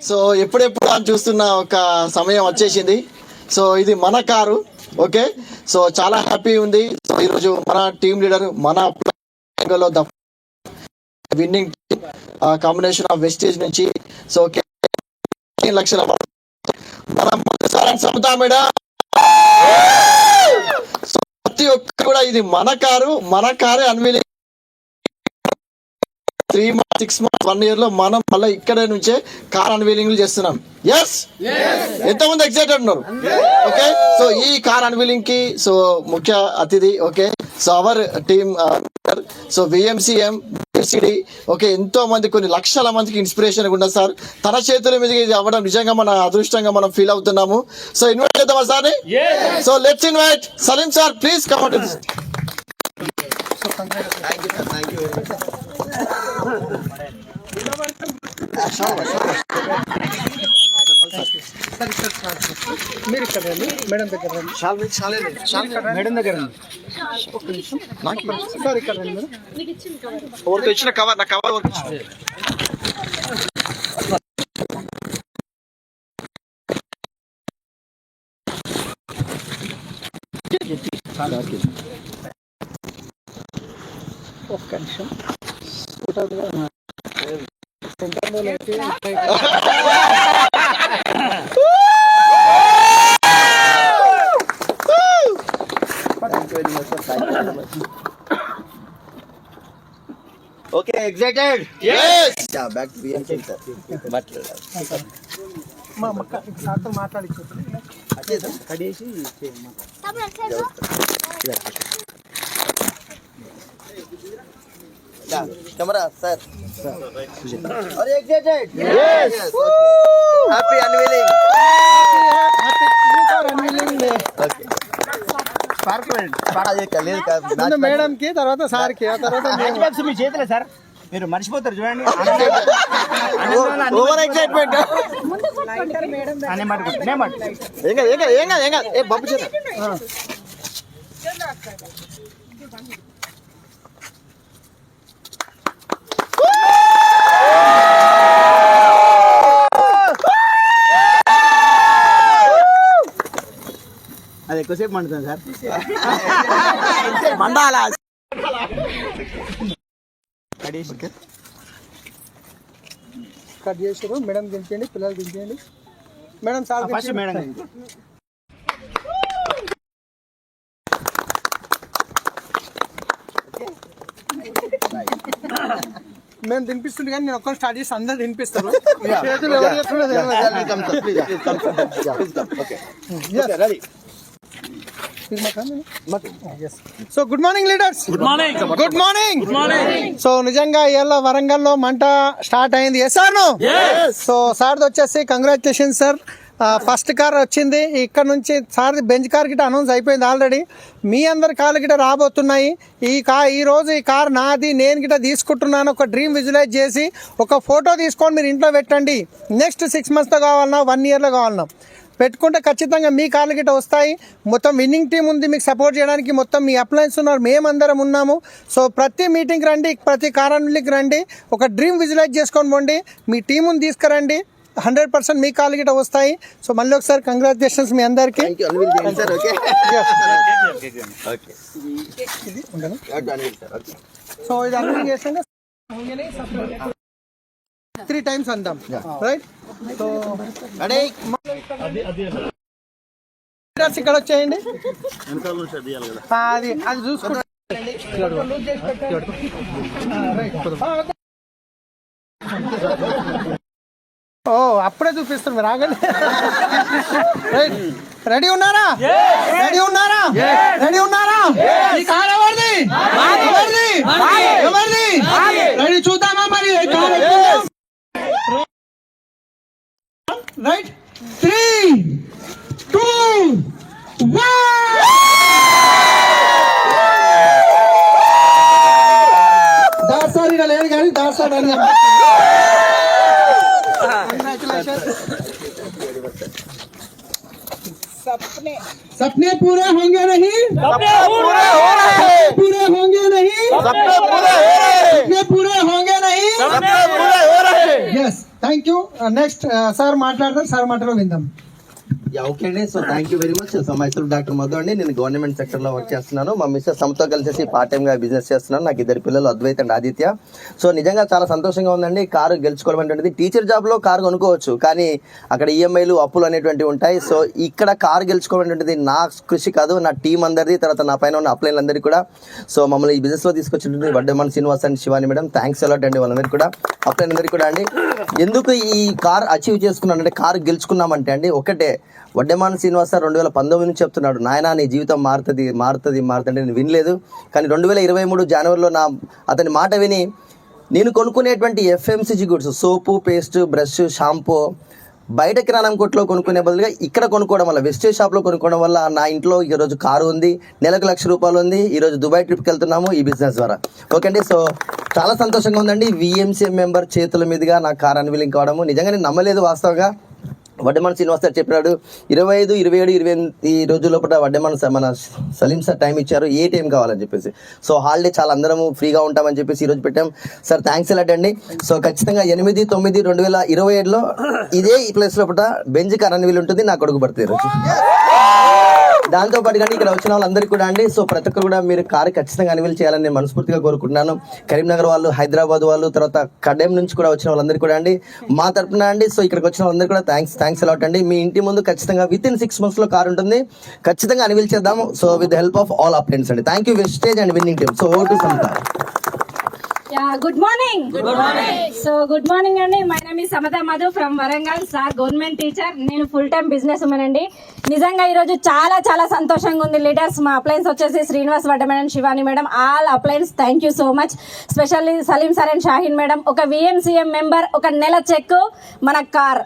So ఎప్పుడెప్పుడు అని చూస్తున్న ఒక సమయం వచ్చేసింది. సో ఇది మన కారు ఓకే? సో చాలా హ్యాపీ ఉంది. సో ఈరోజు మన టీం లీడర్ మన the winning combination of wastage నుంచి సో లక్షల మనం సమతా మేడం సో ప్రతి ఒక్కరు కూడా ఇది మన కారు మన కారే unveiling. Three months six months one ఇయర్లో మనం మళ్ళీ ఇక్కడే నుంచే కార్ అన్వీలింగ్ చేస్తున్నాం. ఎస్ ఎంతమంది ఎక్సైటెడ్ ఉన్నారు? ఓకే సో ఈ కార్ అన్వీలింగ్కి సో ముఖ్య అతిథి okay so our team so VMCM CD okay ఎంతో మంది కొన్ని లక్షల మందికి ఇన్స్పిరేషన్ ఉండదు సార్. తన చేతుల మీద ఇది అవ్వడం నిజంగా మన అదృష్టంగా మనం ఫీల్ అవుతున్నాము. సో ఇన్వైట్ చేద్దామా sir so let's invite Saleem sir please come మీరు ఇక్కడ రండి మేడం దగ్గర రండి మేడం దగ్గర రండి సార్ ఇక్కడ రండి మేడం ఒకరికి ఇచ్చిన కవర్ నా కవర్ ఒక్క నిమిషం. Okay excited yes back to BMC sir. మా అక్క సార్తో మాట్లాడి కడేసి కెమెరా సార్. మేడం కి తర్వాత సార్కి తర్వాత. మీ చేతిలో సార్. మీరు మర్చిపోతారు చూడండి. ఓవర్ ఎక్సైట్మెంట్ అనే మాట నే మాట ఏం కాదు ఏం కాదు ఏం కాదు ఏం కాదు. ఏ బాబు చేత అది ఎక్కువసేపు మండుతుంది సార్ మండాలా కట్ చేసారు మేడం దించండి పిల్లలు దించండి మేడం సార్ ఫస్ట్. మేడం మేము తినిపిస్తుంది కానీ నేను ఒక్కరు స్టార్ట్ చేసి అందరు తినిపిస్తారు చేతులు ఎవరు చేస్తున్నారో. So good morning leaders good morning good morning good morning so నిజంగా ఇవాళ వరంగల్లో మంట స్టార్ట్ అయింది. ఎస్ సార్ సో సార్ వచ్చేసి కంగ్రాచులేషన్ సార్ ఫస్ట్ కార్ వచ్చింది. ఇక్కడ నుంచి సార్ బెంచ్ కార్ గిట్ట అనౌన్స్ అయిపోయింది ఆల్రెడీ మీ అందరి కార్లు గిట్ట రాబోతున్నాయి. ఈ కా ఈ రోజు ఈ కార్ నాది నేను గిట్ట తీసుకుంటున్నాను. ఒక డ్రీమ్ విజువలైజ్ చేసి ఒక ఫోటో తీసుకొని మీరు ఇంట్లో పెట్టండి. నెక్స్ట్ సిక్స్ మంత్స్తో కావాలన్నా వన్ ఇయర్లో కావాలన్నా. పెట్టుకుంటే ఖచ్చితంగా మీ కార్లు గిట్ట వస్తాయి. మొత్తం విన్నింగ్ టీం ఉంది మీకు సపోర్ట్ చేయడానికి మొత్తం మీ అప్లయన్స్ ఉన్నారు మేమందరం ఉన్నాము. సో ప్రతి మీటింగ్ రండి ప్రతి కారణానికి రండి ఒక డ్రీమ్ విజువలైజ్ చేసుకొని పోండి మీ టీముని తీసుకురండి. హండ్రెడ్ పర్సెంట్ మీ కాళ్ళు గిట్ట వస్తాయి. సో మళ్ళీ ఒకసారి కంగ్రాచులేషన్స్ మీ అందరికీ. సో ఇది అన్ని చేసాక త్రీ టైమ్స్ అందాం రైట్ సో రెడీ లీడర్స్ ఇక్కడ వచ్చేయండి. అది అది చూసుకుంటా. ఓ అప్పుడే చూపిస్తారు మీరు ఆగండి రైట్ రెడీ ఉన్నారా? రెడీ ఉన్నారా? రెడీ ఉన్నారా ఎవరిది? ఎవరిది? రెడీ చూద్దామా రైట్ త్రీ టూ దాసారి లేదు కానీ దాసాడు అని सपने पूरे होंगे नहीं सपने पूरे हो रहे हैं पूरे होंगे नहीं सपने पूरे हो रहे हैं सपने पूरे होंगे नहीं सपने पूरे हो रहे हैं yes thank you next uh, uh, sir మాట్లాడతారు సార్ మాటలో విందాం. యా ఓకే అండి so thank you very much so Mysore doctor Madhu అండి. నేను గవర్నమెంట్ సెక్టర్లో వర్క్ చేస్తున్నాను. మా మిస్సెస్ సమతో కలిసి పార్ట్ టైం గా బిజినెస్ చేస్తున్నాను. నాకు ఇద్దరు పిల్లలు అద్వైత్ అండ్ ఆదిత్య. సో నిజంగా చాలా సంతోషంగా ఉందండి. కారు గెలుచుకోవడం అనేటువంటిది. టీచర్ జాబ్లో కారు కొనుక్కోవచ్చు. కానీ అక్కడ ఈఎంఐలు అప్పులు అనేటువంటివి ఉంటాయి. సో ఇక్కడ కారు గెలుచుకోవడం అనేటువంటిది నా కృషి కాదు. నా టీం అందరిది. తర్వాత నా పైన ఉన్న అప్లైన్లు అందరికీ కూడా. సో మమ్మల్ని ఈ బిజినెస్లో తీసుకొచ్చినటువంటి వడ్డమన్ Srinivas and Shivani madam. Thanks a lot అండి వాళ్ళందరికీ కూడా. అప్లైన్ అందరికీ కూడా అండి. ఎందుకు ఈ కార్ అచీవ్ చేసుకున్నాను అంటే కార్ గెలుచుకున్నామంటే అండి ఒకటే. వడ్డమాన శ్రీనివాస రెండు వేల పంతొమ్మిది నుంచి చెప్తున్నాడు నాయన నీ జీవితం మారుతుంది మారుతుంది మారుతుంది నేను వినలేదు. కానీ రెండు వేల ఇరవై మూడు జనవరిలో నా అతని మాట విని నేను కొనుక్కునేటువంటి FMCG goods soap paste brush shampoo బయట కిరాణం కొట్లో కొనుక్కునే బదులుగా ఇక్కడ కొనుక్కోవడం వల్ల వెస్టే షాప్లో కొనుక్కోవడం వల్ల నా ఇంట్లో ఈరోజు కారు ఉంది నెలకు లక్ష రూపాయలు ఉంది ఈరోజు దుబాయ్ ట్రిప్కి వెళ్తున్నాము ఈ బిజినెస్ ద్వారా. ఓకే అండి సో చాలా సంతోషంగా ఉందండి. విఎంసీఎం మెంబర్ చేతుల మీదుగా నా కార్ అన్వీలింగ్ కావడము. నిజంగా నేను నమ్మలేదు వాస్తవంగా. వడ్డమాన శ్రీనివాస్ సార్ చెప్పినాడు. ఇరవై ఐదు ఇరవై ఏడు ఇరవై ఎనిమిది ఈ రోజు లోపల వడ్డమాన్ సార్ మన సలీం సార్ టైం ఇచ్చారు. ఏ టైం కావాలని చెప్పేసి. సో హాలిడే చాలా అందరము ఫ్రీగా ఉంటామని చెప్పేసి ఈరోజు పెట్టాం. సార్ థ్యాంక్స్ ఎలాట్ అండి. సో ఖచ్చితంగా ఎనిమిది తొమ్మిది రెండు వేల ఇరవై ఏడులో ఇదే ఈ ప్లేస్ లోపల బెంజ్ కరణ్ వీలు ఉంటుంది నా కొడుకు పడుతుంది రోజు. దాంతో పాటు కానీ ఇక్కడ వచ్చిన వాళ్ళందరికీ కూడా అండి. సో ప్రతి ఒక్కరు కూడా మీరు కారు ఖచ్చితంగా అనివల్ చేయాలని నేను మనస్ఫూర్తిగా కోరుకుంటున్నాను. కరీంనగర్ వాళ్ళు హైదరాబాద్ వాళ్ళు తర్వాత కడెం నుంచి కూడా వచ్చిన వాళ్ళందరికీ కూడా అండి. మా తరపున అండి సో ఇక్కడికి వచ్చిన వాళ్ళందరికీ కూడా థ్యాంక్స్ థ్యాంక్స్ అలాట్ అండి. మీ ఇంటి ముందు ఖచ్చితంగా విత్ ఇన్ సిక్స్ మంత్స్లో కార్ ఉంటుంది. ఖచ్చితంగా అనివల్ చేద్దాం so with help of all applicants అండి. Thank you wastage and winning team so ఓ సంతా Good morning. So, good morning అండి. My name is Samatha Madhu from Warangal sir government teacher నేను full time business women అండి. నిజంగా ఈరోజు చాలా చాలా సంతోషంగా ఉంది. లీడర్స్ మా అప్లయన్స్ వచ్చేసి Srinivas Vadda madam Shivani madam. All appliance thank you so much specially Saleem sir and Shaheen madam. ఒక విఎంసీఎం మెంబర్ ఒక నెల చెక్ మన car.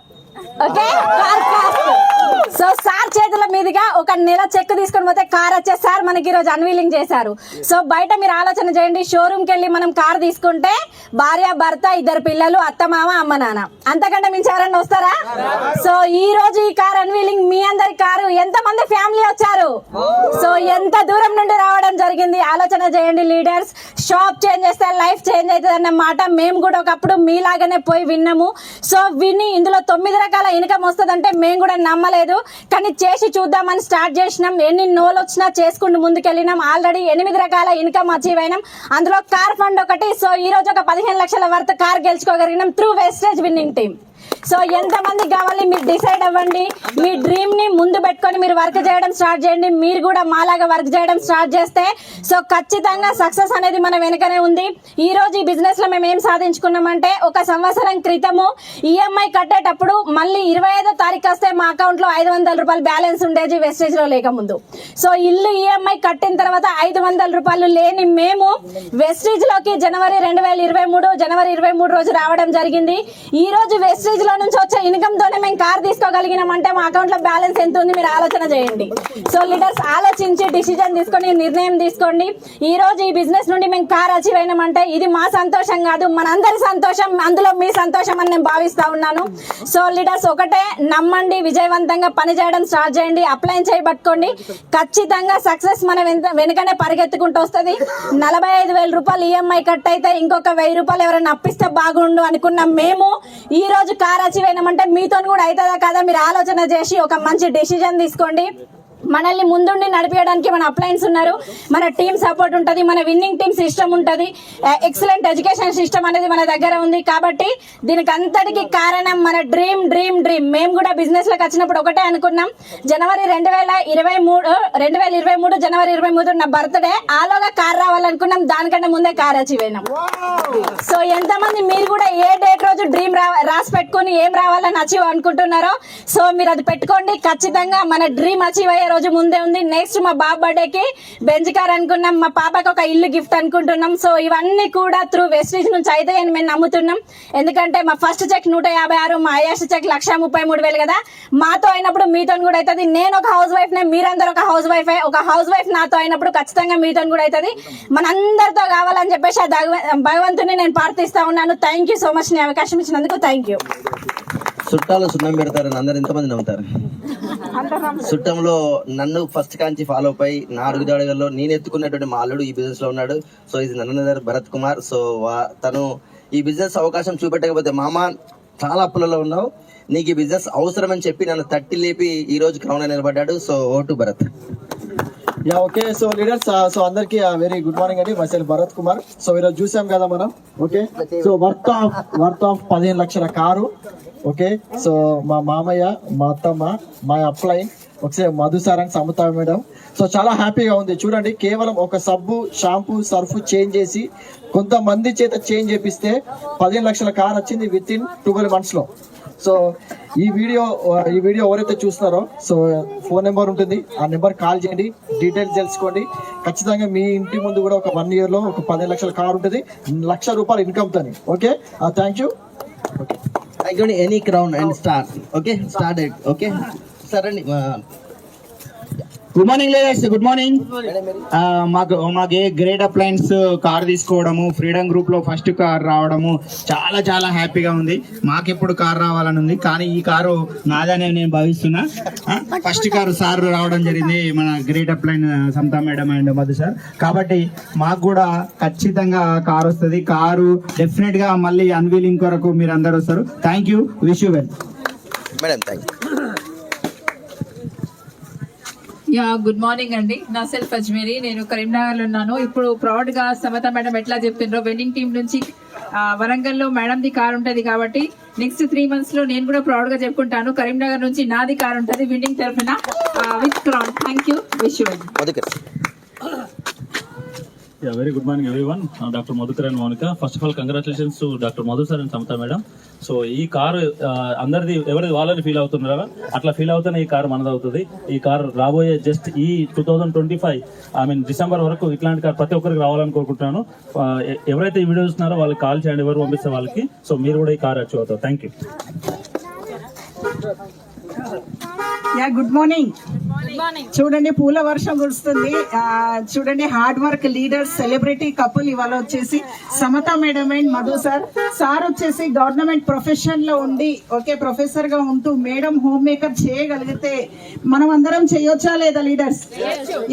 Okay car cost so sir చేతుల మీదుగా ఒక నెల చెక్ తీసుకొని పోతే కార్ వచ్చే సార్ మనకి ఈరోజు అన్వీలింగ్ చేశారు. సో బయట మీరు ఆలోచన చేయండి షోరూమ్కి వెళ్ళి మనం కార్ తీసుకుంటే భార్య భర్త ఇద్దరు పిల్లలు అత్త మామ అమ్మ నాన్న. అంతకంటే మించి ఎవరన్నా వస్తారా? సో ఈ రోజు ఈ కార్ అన్వీలింగ్ మీ అందరి కారు. ఎంత మంది ఫ్యామిలీ వచ్చారు? సో ఎంత దూరం నుండి రావడం జరిగింది? ఆలోచన చేయండి లీడర్స్ షాప్ చేంజ్ చేస్తే లైఫ్ చేంజ్ అవుతుంది అన్న మాట మేము కూడా ఒకప్పుడు మీలాగానే పోయి విన్నాము. సో విని ఇందులో తొమ్మిది రకాల ఇన్కమ్ వస్తుందంటే మేము కూడా నమ్మలేదు. కానీ చేసి చూద్దామని స్టార్ట్ చేసినాం. ఎన్ని నోలు వచ్చినా చేసుకుంటూ ముందుకెళ్ళినాం. ఆల్రెడీ ఎనిమిది రకాల ఇన్కమ్ అచీవ్ అయినాం. అందులో కార్ ఫండ్ ఒకటి. సో ఈ రోజు ఒక పదిహేను లక్షల వరకు car గెలుచుకోగలిగినాం. Through wastage winning team so ఎంతమంది కావాలి మీరు డిసైడ్ అవ్వండి. మీ డ్రీమ్ని ముందు పెట్టుకొని మీరు వర్క్ చేయడం స్టార్ట్ చేయండి. మీరు కూడా మాలాగా వర్క్ చేయడం స్టార్ట్ చేస్తే సో ఖచ్చితంగా సక్సెస్ అనేది మన వెనుకనే ఉంది. ఈ రోజు ఈ బిజినెస్లో మేము ఏం సాధించుకున్నామంటే ఒక సంవత్సరం క్రితము ఈఎంఐ కట్టేటప్పుడు మళ్ళీ ఇరవై ఐదో తారీఖు వస్తే మా అకౌంట్లో ఐదు వందల రూపాయలు బ్యాలెన్స్ ఉండేది వెస్టేజ్లో లేకముందు సో ఇల్లు ఈఎంఐ కట్టిన తర్వాత ఐదు వందల రూపాయలు లేని మేము వెస్టేజ్లోకి జనవరి రెండు వేల ఇరవై మూడు జనవరి ఇరవై మూడు రోజు రావడం జరిగింది. ఈ రోజు వెస్టేజ్ లో నుంచి వచ్చే ఇన్కమ్ తోనే మేము కార్ తీసుకోగలిగినాం అంటే మా అకౌంట్లో బ్యాలెన్స్ ఎంత ఉంది మీరు ఆలోచన చేయండి. సో లీడర్స్ ఆలోచించి డిసిజన్ తీసుకొని నిర్ణయం తీసుకోండి. ఈ రోజు ఈ బిజినెస్ నుండి మేము కార్ అచీవ్ అయినామంటే ఇది మా సంతోషం కాదు మనందరి సంతోషం అందులో మీ సంతోషం అని నేను భావిస్తా ఉన్నాను. సో లీడర్స్ ఒకటే నమ్మండి విజయవంతంగా పని చేయడం స్టార్ట్ చేయండి అప్లై చేయబట్టుకోండి. ఖచ్చితంగా సక్సెస్ మన వెనుక- వెనుకనే పరిగెత్తుకుంటూ వస్తుంది. నలభై ఐదు వేల రూపాయలు ఈఎంఐ కట్ అయితే ఇంకొక వెయ్యి రూపాయలు ఎవరైనా అప్పిస్తే బాగుండు అనుకున్న మేము ఈ రోజు కార్ అచీవ్ మీతో కూడా అవుతుందా కదా? మీరు ఆలోచన చేసి ఒక మంచి డెసిజన్ తీసుకోండి. మనల్ని ముందుండి నడిపించడానికి మన అప్లయన్స్ ఉన్నారు. మన టీమ్ సపోర్ట్ ఉంటుంది మన విన్నింగ్ టీమ్ సిస్టమ్ ఉంటుంది. ఎక్సలెంట్ ఎడ్యుకేషన్ సిస్టమ్ అనేది మన దగ్గర ఉంది కాబట్టి దీనికి అంతటికి కారణం మన డ్రీమ్ డ్రీమ్ డ్రీమ్. మేము కూడా బిజినెస్లోకి వచ్చినప్పుడు ఒకటే అనుకున్నాం. జనవరి రెండు వేల ఇరవై మూడు రెండు వేల ఇరవై మూడు జనవరి ఇరవై మూడు నా బర్త్డే. ఆలోగా కార్ రావాలనుకున్నాం దానికంటే ముందే కార్ అచీవ్ అయినాం సో ఎంతమంది మీరు కూడా ఏ డేట్ రోజు డ్రీమ్ రాసి పెట్టుకుని ఏం రావాలని అచీవ్ అనుకుంటున్నారో సో మీరు అది పెట్టుకోండి. ఖచ్చితంగా మన డ్రీమ్ అచీవ్ అయ్యే రోజు ముందే ఉంది. నెక్స్ట్ మా బాబు బర్త్డేకి బెంచ్ కార్ అనుకున్నాం. మా పాపకి ఒక ఇల్లు గిఫ్ట్ అనుకుంటున్నాం. సో ఇవన్నీ కూడా త్రూ వెస్టేజ్ నుంచి అయితే అని మేము నమ్ముతున్నాం. ఎందుకంటే మా ఫస్ట్ చెక్ నూట యాభై ఆరు మా హైయెస్ట్ చెక్ లక్ష ముప్పై మూడు వేలు కదా. మాతో అయినప్పుడు మీతో కూడా అవుతుంది నేను ఒక హౌస్ వైఫ్ నే మీరందరూ ఒక హౌస్ వైఫ్ ఒక హౌస్ వైఫ్ నాతో అయినప్పుడు ఖచ్చితంగా మీతో కూడా అవుతుంది మనందరితో కావాలని చెప్పేసి ఆ భగవ- భగవంతుని నేను ప్రార్థిస్తా ఉన్నాను. థ్యాంక్ యూ సో మచ్ నీ అవకాశం ఇచ్చినందుకు థ్యాంక్ యూ చుట్టాలు సున్నం పెడతారని అందరు ఎంతమంది నమ్ముతారు. చుట్టంలో నన్ను ఫస్ట్ కాంచి ఫాలో అయి నా అడుగుదాడుగల్లో నేను ఎత్తుకున్నటువంటి మా అల్లుడు ఈ బిజినెస్లో ఉన్నాడు. సో ఇది నన్నదర్ భరత్ కుమార్. సో తను ఈ బిజినెస్ అవకాశం చూపెట్టకపోతే మామ చాలా అప్పులలో ఉన్నావు. నీకు ఈ బిజినెస్ అవసరం అని చెప్పి నన్ను తట్టి లేపి ఈ రోజు క్రౌన్ నిలబడ్డాడు. So vote Bharath. Yeah okay. So leaders so అందరికి వెరీ గుడ్ మార్నింగ్ అండి. మైసెల్ భరత్ కుమార్. సో ఈరోజు చూసాం కదా మనం. Okay. So worth of worth of పదిహేను లక్షల కారు. ఓకే? సో మా మామయ్య మా అత్తమ్మ మా అప్లైన్ ఒకసారి మధుసారాన్ని సమత మేడం. సో చాలా హ్యాపీగా ఉంది. చూడండి కేవలం ఒక సబ్బు షాంపూ సర్ఫ్ చేంజ్ చేసి కొంతమంది చేత చేంజ్ చేపిస్తే పదిహేను లక్షల కార్ వచ్చింది విత్ ఇన్ ట్వెల్వ్ మంత్స్లో సో ఈ వీడియో ఈ వీడియో ఎవరైతే చూస్తున్నారో సో ఫోన్ నెంబర్ ఉంటుంది. ఆ నెంబర్ కాల్ చేయండి. డీటెయిల్స్ తెలుసుకోండి. ఖచ్చితంగా మీ ఇంటి ముందు కూడా ఒక వన్ ఇయర్లో ఒక పదిహేను లక్షల కార్ ఉంటుంది. లక్ష రూపాయలు income okay? Thank you thank you any crown and star okay start okay సరే good morning leaders good morning మాకు మాకు గ్రేట్ అప్లయన్స్ కార్ తీసుకోవడము ఫ్రీడమ్ గ్రూప్లో ఫస్ట్ కార్ రావడము చాలా చాలా హ్యాపీగా ఉంది. మాకెప్పుడు కార్ రావాలని ఉంది. కానీ ఈ కారు నాదనే నేను భావిస్తున్నా. ఫస్ట్ కారు సార్ రావడం జరిగింది మన great appliance Samatha madam and Madhu sir కాబట్టి మాకు కూడా ఖచ్చితంగా కార్ వస్తుంది. కారు డెఫినెట్గా మళ్ళీ అన్వీలింగ్ కొరకు మీరు అందరు వస్తారు. Thank you wish you well madam thank you yeah good morning అండి. నా సెల్ఫ్ అజ్మేరి. నేను కరీంనగర్లో ఉన్నాను. ఇప్పుడు ప్రౌడ్గా సమత మేడం ఎట్లా చెప్తుండ్రో వెడ్డింగ్ టీం నుంచి వరంగల్లో మేడం ది కార్ ఉంటది కాబట్టి నెక్స్ట్ త్రీ మంత్స్లో నేను కూడా ప్రౌడ్గా చెప్పుకుంటాను. కరీంనగర్ నుంచి నాది కార్ ఉంటది విన్నింగ్ తరఫున. With crown thank you wish you yeah very good morning everyone doctor Dr. Madhukar first Monica. First of all, doctor Madhu sir and sir madam so ఈ కార్ uh, అందరిది ఎవరిది వాళ్ళని ఫీల్ అవుతున్నారా? అట్లా feel అవుతున్న ఈ car మనది అవుతుంది ఈ కార్ రాబోయే జస్ట్ ఈ two thousand twenty five I mean December వరకు ఇట్లాంటి కార్ ప్రతి ఒక్కరికి రావాలని కోరుకుంటున్నాను. Uh, ఎవరైతే ఈ వీడియో చూస్తున్నారో వాళ్ళకి కాల్ చేయండి. ఎవరు పంపిస్తే వాళ్ళకి. సో మీరు కూడా ఈ కార్ అచీవ్ అవుతారు. Thank you yeah good morning చూడండి పూల వర్షం కురుస్తుంది. చూడండి hard work leaders celebrity couple ఇవాళ వచ్చేసి Samatha madam and Madhu sir. Sir వచ్చేసి గవర్నమెంట్ ప్రొఫెషన్లో ఉండి ఓకే ప్రొఫెసర్గా ఉంటూ మేడం హోమ్ మేకర్ చేయగలిగితే మనం అందరం చేయొచ్చా లేదా leaders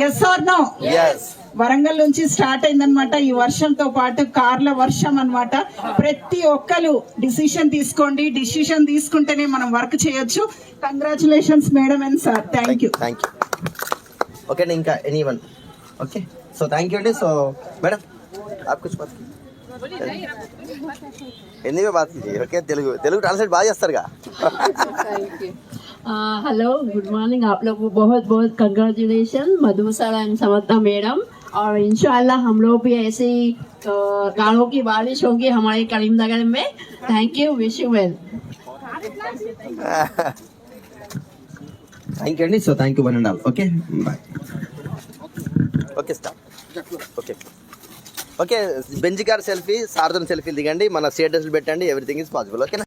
yes or no Warangal నుంచి స్టార్ట్ అయిందనమాట ఈ వర్షంతో పాటు కార్ల వర్షం అన్నమాట. ప్రతి ఒక్కరు డిసిషన్ తీసుకోండి. డిసిషన్ తీసుకుంటేనే మనం వర్క్ చేయొచ్చు. Congratulations madam and sir thank you thank you okay అండి ఇంకా any one okay so thank you అండి సో మేడం आप कुछ बात हिंदी में बात कीजिए ओके तेलुगु तेलुगु ट्रांसलेट बात చేస్తారుగా हेलो गुड मॉर्निंग आप लोग को बहुत बहुत congratulation Madhu sir and Samata madam और इंशाल्लाह हम लोग भी ऐसे ही अ, गानों की बारिश होगी हमारे करीमनगर में thank you wish you well thank you అండి so thank you one and all okay bye okay star okay okay Benz car selfie సార్జన్ selfie దిగండి. మన స్టేటస్ పెట్టండి. ఎవ్రీథింగ్ ఇస్ పాసిబుల్ ఓకేనా